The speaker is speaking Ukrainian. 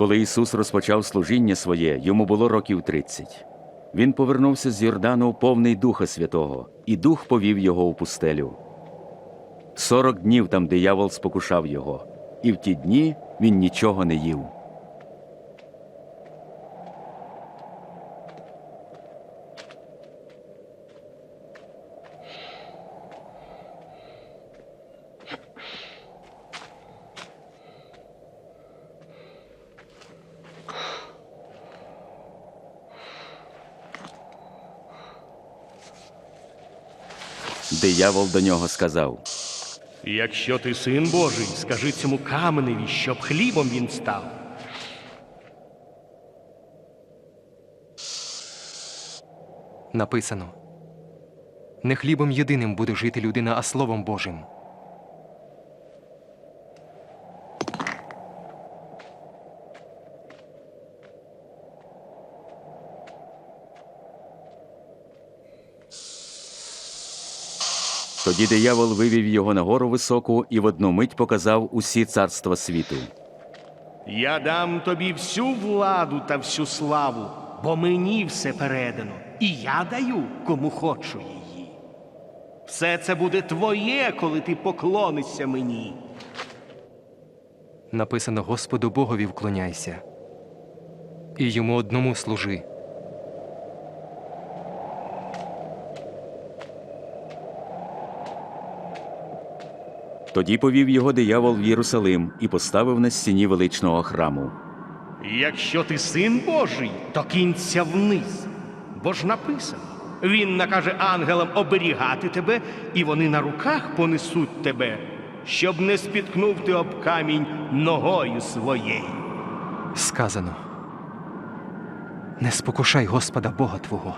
Коли Ісус розпочав служіння своє, йому було років 30. Він повернувся з Йордану повний Духа Святого, і Дух повів його у пустелю. Сорок днів там диявол спокушав його, і в ті дні він нічого не їв. Диявол до нього сказав: Якщо ти син Божий, скажи цьому каменеві, щоб хлібом він став. Написано Не хлібом єдиним буде жити людина, а Словом Божим. Тоді диявол вивів його на гору високу і в одну мить показав усі царства світу. Я дам тобі всю владу та всю славу, бо мені все передано, і я даю кому хочу її. Все це буде твоє, коли ти поклонишся мені. Написано Господу Богові вклоняйся. І йому одному служи. Тоді повів його диявол в Єрусалим і поставив на стіні величного храму. Якщо ти син Божий, то кінься вниз. Бо ж написано: він накаже ангелам оберігати тебе, і вони на руках понесуть тебе, щоб не спіткнув ти об камінь ногою своєю. Сказано Не спокушай Господа Бога Твого.